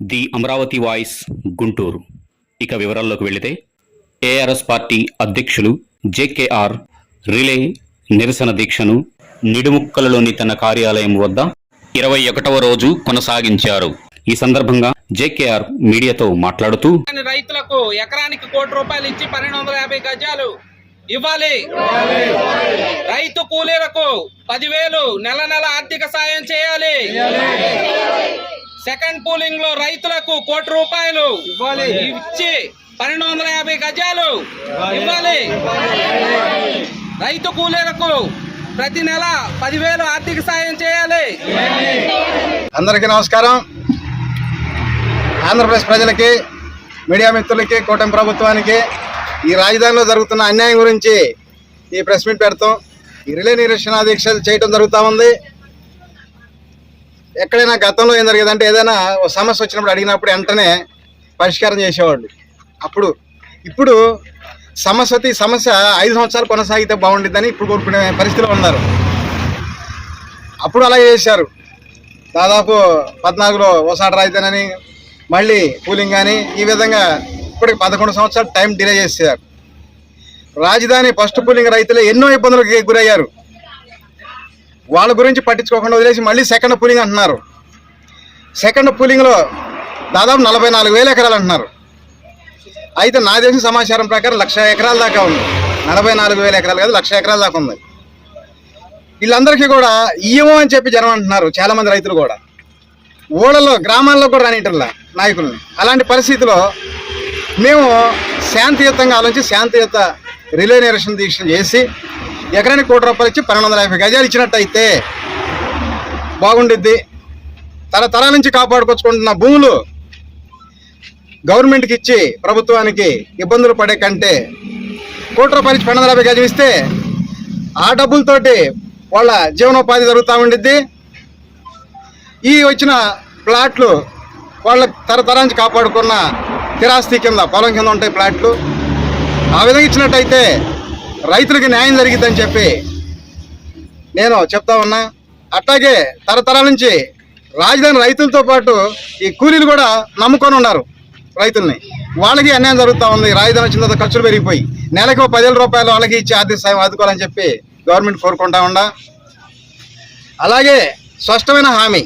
The Amaravati voice Guntur. ఇక వివరాల్లోకి వెళితే ఏఆర్ఎస్ పార్టీ అధ్యక్షులు జేకేఆర్ రిలే నిరసన దీక్షను నిడుముక్కలలోని తన కార్యాలయం వద్ద ఇరవై ఒకటవ రోజు కొనసాగించారు. ఈ సందర్భంగా జేకేఆర్ మీడియాతో మాట్లాడుతూ రైతులకు ఎకరానికి కోటి రూపాయలు ఇచ్చి పన్నెండు వందల యాభై గజాలు ఇవ్వాలి. రైతు కూలీలకు పదివేలు నెల నెల ఆర్థిక సాయం చేయాలి. సెకండ్ పూలింగ్లో రైతులకు కోటి రూపాయలు ఇవ్వాలి. ఇచ్చి పన్నెండు వందల యాభై గజాలు ఇవ్వాలి. రైతు కూలీలకు ప్రతి నెల పదివేలు ఆర్థిక సాయం చేయాలి. అందరికీ నమస్కారం. ఆంధ్రప్రదేశ్ ప్రజలకి మీడియా మిత్రులకి కూటమి ప్రభుత్వానికి ఈ రాజధానిలో జరుగుతున్న అన్యాయం గురించి ఈ ప్రెస్ మీట్ పెడతాం. ఈ రిలే నిరసన దీక్షలు చేయడం జరుగుతూ ఉంది. ఎక్కడైనా గతంలో ఏం జరిగేదంటే ఏదైనా ఓ సమస్య వచ్చినప్పుడు అడిగినప్పుడు వెంటనే పరిష్కారం చేసేవాళ్ళు. అప్పుడు ఇప్పుడు సమస్య సమస్య ఐదు సంవత్సరాలు కొనసాగితే బాగుండిద్దని ఇప్పుడు కోరుకునే పరిస్థితిలో ఉన్నారు. అప్పుడు అలా చేశారు. దాదాపు పద్నాలుగులో ఓసాట రాయితేనని మళ్ళీ కూలింగ్ కానీ ఈ విధంగా ఇప్పటికి పదకొండు సంవత్సరాలు టైం డిలే చేశారు రాజధాని ఫస్ట్ కూలింగ్ రైతులు ఎన్నో ఇబ్బందులకు గురయ్యారు. వాళ్ళ గురించి పట్టించుకోకుండా వదిలేసి మళ్ళీ సెకండ్ పూలింగ్ అంటున్నారు. సెకండ్ పూలింగ్లో దాదాపు నలభై నాలుగు వేల ఎకరాలు అంటున్నారు. అయితే నా తెలిసిన సమాచారం ప్రకారం లక్ష ఎకరాల దాకా ఉంది. నలభై నాలుగు వేల ఎకరాలు కాదు లక్ష ఎకరాల దాకా ఉంది. వీళ్ళందరికీ కూడా ఇయ్యము అని చెప్పి జనం అంటున్నారు చాలామంది రైతులు కూడా. ఊళ్ళలో గ్రామాల్లో కూడా రానిటల్లా నాయకుల్ని. అలాంటి పరిస్థితిలో మేము శాంతియుతంగా ఆలోచించి శాంతియుత రిలే నిరసన దీక్షలు చేసి ఎకరానికి కోటి రూపాయలు ఇచ్చి పన్నెండు వందల యాభై గజాలు ఇచ్చినట్టయితే బాగుండిద్ది. తరతరాల నుంచి కాపాడుకొచ్చుకుంటున్న భూములు గవర్నమెంట్కి ఇచ్చి ప్రభుత్వానికి ఇబ్బందులు పడే కంటే కోటి రూపాయలు ఇచ్చి పన్నెండు వందల యాభై గజం ఇస్తే ఆ డబ్బులతోటి వాళ్ళ జీవనోపాధి జరుగుతూ ఉండిద్ది. ఈ వచ్చిన ప్లాట్లు వాళ్ళ తరతరానికి కాపాడుకున్న స్థిరాస్తి కింద పొలం కింద ఉంటాయి ప్లాట్లు. ఆ విధంగా ఇచ్చినట్టయితే రైతులకి న్యాయం జరిగిద్దని చెప్పి నేను చెప్తా ఉన్నా. అట్లాగే తరతరాల నుంచి రాజధాని రైతులతో పాటు ఈ కూలీలు కూడా నమ్ముకొని ఉన్నారు రైతుల్ని. వాళ్ళకి అన్యాయం జరుగుతూ ఉంది. రాజధాని వచ్చిన తర్వాత ఖర్చులు పెరిగిపోయి నెలకు పదివేల రూపాయలు వాళ్ళకి ఇచ్చి ఆర్థిక సాయం ఆదుకోవాలని చెప్పి గవర్నమెంట్ కోరుకుంటా ఉండా అలాగే స్పష్టమైన హామీ.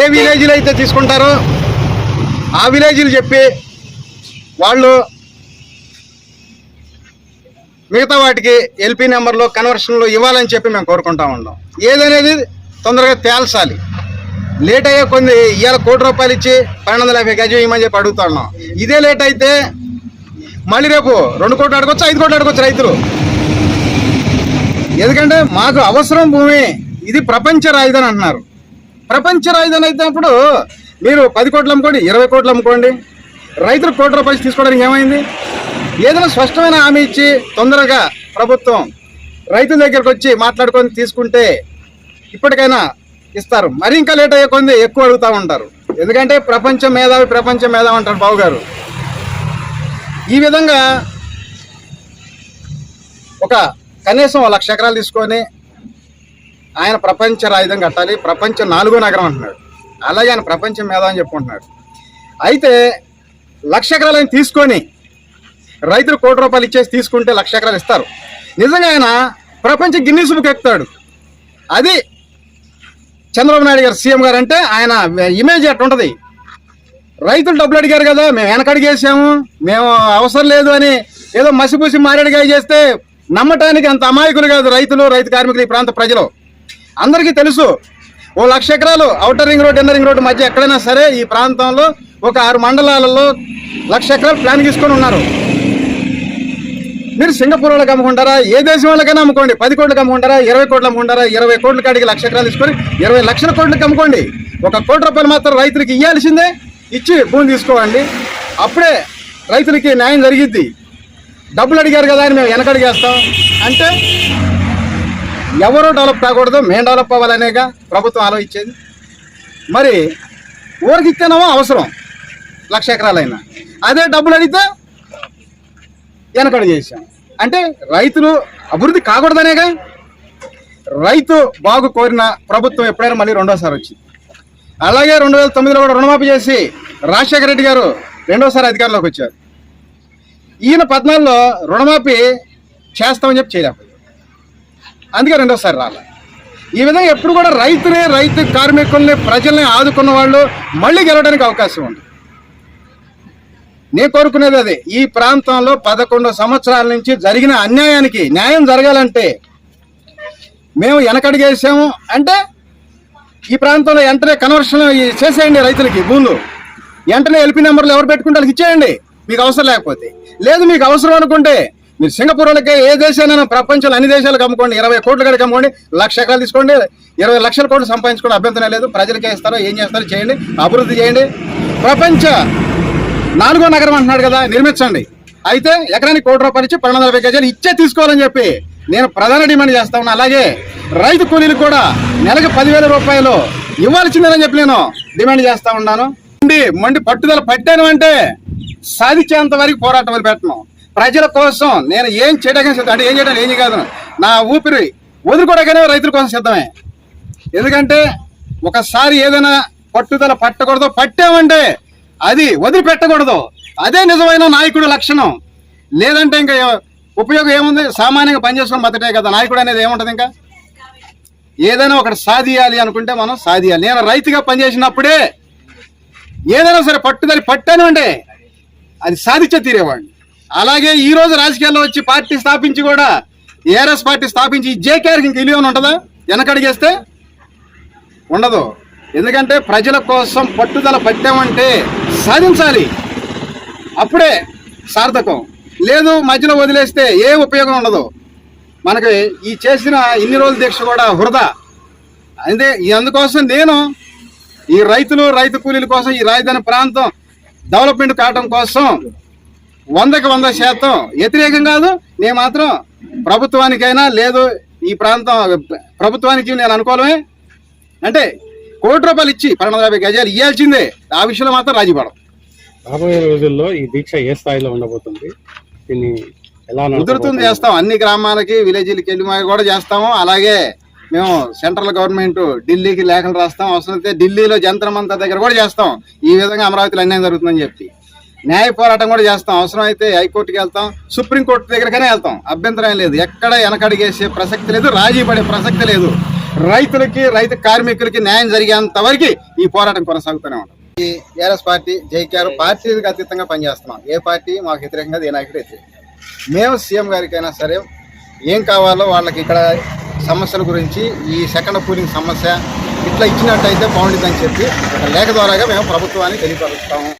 ఏ విలేజ్లు అయితే తీసుకుంటారో ఆ విలేజ్లు చెప్పి వాళ్ళు మిగతా వాటికి ఎల్పీ నెంబర్లో కన్వర్షన్లు ఇవ్వాలని చెప్పి మేము కోరుకుంటా ఉన్నాం. ఏదనేది తొందరగా తేల్చాలి. లేట్ అయ్యే కొన్ని ఇవాళ కోటి రూపాయలు ఇచ్చి పన్నెండు వందల యాభై గజం ఇవ్వమని చెప్పి అడుగుతున్నాం ఇదే లేట్ అయితే మళ్ళీ రేపు రెండు కోట్లు అడగొచ్చు ఐదు కోట్లు అడగొచ్చు రైతులు. ఎందుకంటే మాకు అవసరం భూమి ఇది ప్రపంచ రాజధాని అంటున్నారు. ప్రపంచ రాజధాని అయితే అప్పుడు మీరు పది కోట్లు అమ్ముకోండి ఇరవై కోట్లు అమ్ముకోండి. రైతులు కోటి రూపాయలు తీసుకోవడానికి ఏమైంది? ఏదైనా స్పష్టమైన హామీ ఇచ్చి తొందరగా ప్రభుత్వం రైతుల దగ్గరకు వచ్చి మాట్లాడుకొని తీసుకుంటే ఇప్పటికైనా ఇస్తారు. మరి ఇంకా లేట్ అయ్యే కొంది ఎక్కువ అడుగుతూ ఉంటారు. ఎందుకంటే ప్రపంచం మేధావి ప్రపంచం మేధావి అంటారు బాబు గారు. ఈ విధంగా ఒక కనీసం లక్ష ఎకరాలు తీసుకొని ఆయన ప్రపంచ రాయుధం కట్టాలి. ప్రపంచ నాలుగో నగరం అంటున్నాడు. అలాగే ఆయన ప్రపంచం మేధా అని చెప్పుకుంటున్నాడు. అయితే లక్ష ఎకరాలు ఆయన తీసుకొని రైతులు కోటి రూపాయలు ఇచ్చేసి తీసుకుంటే లక్ష ఎకరాలు ఇస్తారు. నిజంగా ఆయన ప్రపంచ గిన్నీస్ బుక్ ఎక్కుతాడు. అది చంద్రబాబు నాయుడు గారు సీఎం గారు అంటే ఆయన ఇమేజ్ ఎట్లా ఉంటుంది. రైతులు డబ్బులు అడిగారు కదా మేము వెనకడిగేసాము మేము అవసరం లేదు అని ఏదో మసిపూసి మారేడుగా చేస్తే నమ్మటానికి అంత అమాయకులు కాదు రైతులు రైతు కార్మికులు ఈ ప్రాంత ప్రజలు. అందరికీ తెలుసు ఓ లక్ష ఎకరాలు outer ring road inner ring road మధ్య ఎక్కడైనా సరే ఈ ప్రాంతంలో ఒక ఆరు మండలాలలో లక్ష ఎకరాలు ప్లాన్ తీసుకొని ఉన్నారు. మీరు సింగపూర్ వాళ్ళకి అమ్ముకుంటారా? ఏ దేశం వాళ్ళకైనా అమ్ముకోండి. పది కోట్లకు అమ్ముకుంటారా? ఇరవై కోట్లు అమ్ముకుంటారా? ఇరవై కోట్ల కాడికి లక్ష ఎకరాలు తీసుకొని ఇరవై లక్షల కోట్లకి అమ్ముకోండి. ఒక కోటి రూపాయలు మాత్రం రైతులకి ఇవ్వాల్సిందే ఇచ్చి భూమి తీసుకోండి అప్పుడే రైతులకి న్యాయం జరిగిద్ది. డబ్బులు అడిగారు కదా అని మేము వెనకడిగేస్తాం. అంటే ఎవరు డెవలప్ కాకూడదు మేము డెవలప్ అవ్వాలనేగా ప్రభుత్వం ఆలోచించేది. మరి ఊరికి ఇస్తేనేమో అవసరం లక్ష ఎకరాలైనా. అదే డబ్బులు అడిగితే వెనకడు చేశాం. అంటే రైతులు అభివృద్ధి కాకూడదనేగా రైతు బాగు కోరిన ప్రభుత్వం ఎప్పుడైనా మళ్ళీ రెండోసారి వచ్చింది. అలాగే రెండు వేల తొమ్మిదిలో కూడా రుణమాఫీ చేసి రాజశేఖర రెడ్డి గారు రెండోసారి అధికారంలోకి వచ్చారు. ఈయన పద్నాలుగులో రుణమాఫీ చేస్తామని చెప్పి చేయలేకపోయారు. అందుకే రెండోసారి రాలే. ఈ విధంగా ఎప్పుడు కూడా రైతుని రైతు కార్మికుల్ని ప్రజల్ని ఆదుకున్న వాళ్ళు మళ్ళీ గెలవడానికి అవకాశం ఉంది. నేను కోరుకునేది అది. ఈ ప్రాంతంలో పదకొండు సంవత్సరాల నుంచి జరిగిన అన్యాయానికి న్యాయం జరగాలంటే మేము వెనకడిగేసాము అంటే ఈ ప్రాంతంలో వెంటనే కన్వర్షన్ చేసేయండి రైతులకి భూములు. వెంటనే ఎల్పీ నెంబర్లు ఎవరు పెట్టుకుంటే వాళ్ళకి ఇచ్చేయండి. మీకు అవసరం లేకపోతే. లేదు మీకు అవసరం అనుకుంటే మీరు సింగపూర్ వాళ్ళకే ఏ దేశాన్ని ప్రపంచంలో అన్ని దేశాలకు అమ్ముకోండి. ఇరవై కోట్ల కాడికి అమ్ముకోండి. లక్ష ఎకరాలు తీసుకోండి. ఇరవై లక్షల కోట్లు సంపాదించుకోండి. అభ్యంతరం లేదు. ప్రజలకే ఇస్తారో ఏం చేస్తారో చేయండి. అభివృద్ధి చేయండి. ప్రపంచ నాలుగో నగరం అంటున్నాడు కదా నిర్మించండి. అయితే ఎకరానికి కోటి రూపాయలు ఇచ్చి పన్నెండు నలభై గజాలు ఇచ్చే తీసుకోవాలని చెప్పి నేను ప్రధాన డిమాండ్ చేస్తా ఉన్నా. అలాగే రైతు కూలీలు కూడా నెలకు పదివేల రూపాయలు ఇవ్వాల్సిందేనని చెప్పి నేను డిమాండ్ చేస్తా ఉన్నాను. మండి మండి పట్టుదల పట్టాను అంటే సాధించేంత వరకు పోరాటం వదిలి పెట్టను. ప్రజల కోసం నేను ఏం చేయడానికి సిద్ధం అంటే ఏం చేయడానికి ఏం కాదు. నా ఊపిరి వదులుకోవడానికనే రైతుల కోసం సిద్ధమే. ఎందుకంటే ఒకసారి ఏదైనా పట్టుదల పట్టకూడదు పట్టామంటే అది వదిలిపెట్టకూడదు. అదే నిజమైన నాయకుడు లక్షణం. లేదంటే ఇంకా ఉపయోగం ఏముంది? సామాన్యంగా పనిచేసుకుని బతటే కదా. నాయకుడు అనేది ఏముంటుంది ఇంకా? ఏదైనా ఒకటి సాధియాలి అనుకుంటే మనం సాధియాలి. నేను రైతుగా పనిచేసినప్పుడే ఏదైనా సరే పట్టుదల పట్టాను అంటే అది సాధించే తీరేవాడిని. అలాగే ఈ రోజు రాజకీయాల్లో వచ్చి పార్టీ స్థాపించి కూడా ఏఆర్ఎస్ పార్టీ స్థాపించి జేకేఆర్కి ఇంక ఇలియోన్ ఉంటుందా? వెనకడిగేస్తే ఉండదు. ఎందుకంటే ప్రజల కోసం పట్టుదల పట్టామంటే సాధించాలి. అప్పుడే సార్థకం. లేదు మధ్యలో వదిలేస్తే ఏ ఉపయోగం ఉండదు. మనకి ఈ చేసిన ఇన్ని రోజుల దీక్ష కూడా వృధా. అంటే అందుకోసం నేను ఈ రైతులు రైతు కూలీల కోసం ఈ రాజధాని ప్రాంతం డెవలప్మెంట్ కావడం కోసం వందకి వంద శాతం వ్యతిరేకం కాదు. నేను మాత్రం ప్రభుత్వానికైనా లేదు ఈ ప్రాంతం ప్రభుత్వానికి నేను అనుకోవడమే అంటే కోటి రూపాయలు ఇచ్చి పన్నెండు వందల యాభై గజాలు ఇవ్వాల్సిందే ఆ విషయంలో మాత్రం రాజీ పడం రాబోయే రోజుల్లో ఈ దీక్ష ఏ స్థాయిలో ఉండబోతుంది? దీన్ని ఎలా కుదురుతుంది? చేస్తాం. అన్ని గ్రామాలకి విలేజ్లకి వెళ్ళి కూడా చేస్తాము. అలాగే మేము సెంట్రల్ గవర్నమెంట్ ఢిల్లీకి లేఖలు రాస్తాం. అవసరమైతే ఢిల్లీలో జంతర్ మంతర్ దగ్గర కూడా చేస్తాం. ఈ విధంగా అమరావతిలో అన్యాయం జరుగుతుందని చెప్పి. న్యాయ పోరాటం కూడా చేస్తాం. అవసరమైతే హైకోర్టుకి వెళ్తాం. సుప్రీంకోర్టు దగ్గరకనే వెళ్తాం. అభ్యంతరం లేదు. ఎక్కడ వెనకడిగేసే ప్రసక్తి లేదు. రాజీ పడే ప్రసక్తి లేదు. రైతులకి రైతు కార్మికులకి న్యాయం జరిగేంత వరకు ఈ పోరాటం కొనసాగుతూనే ఉంటుంది. ఈ ఏఆర్ఎస్ పార్టీ జైకేఆర్ పార్టీలకు అతీతంగా పనిచేస్తున్నాం. ఏ పార్టీ మాకు వ్యతిరేకంగా ఏ నాయకుడు వ్యతిరేకం మేము సీఎం గారికైనా సరే ఏం కావాలో వాళ్ళకి ఇక్కడ సమస్యల గురించి ఈ సెకండ్ పూలింగ్ సమస్య ఇట్లా ఇచ్చినట్టయితే బాగుంటుందని చెప్పి ఒక లేఖ ద్వారాగా మేము ప్రభుత్వానికి తెలియపరుస్తాము.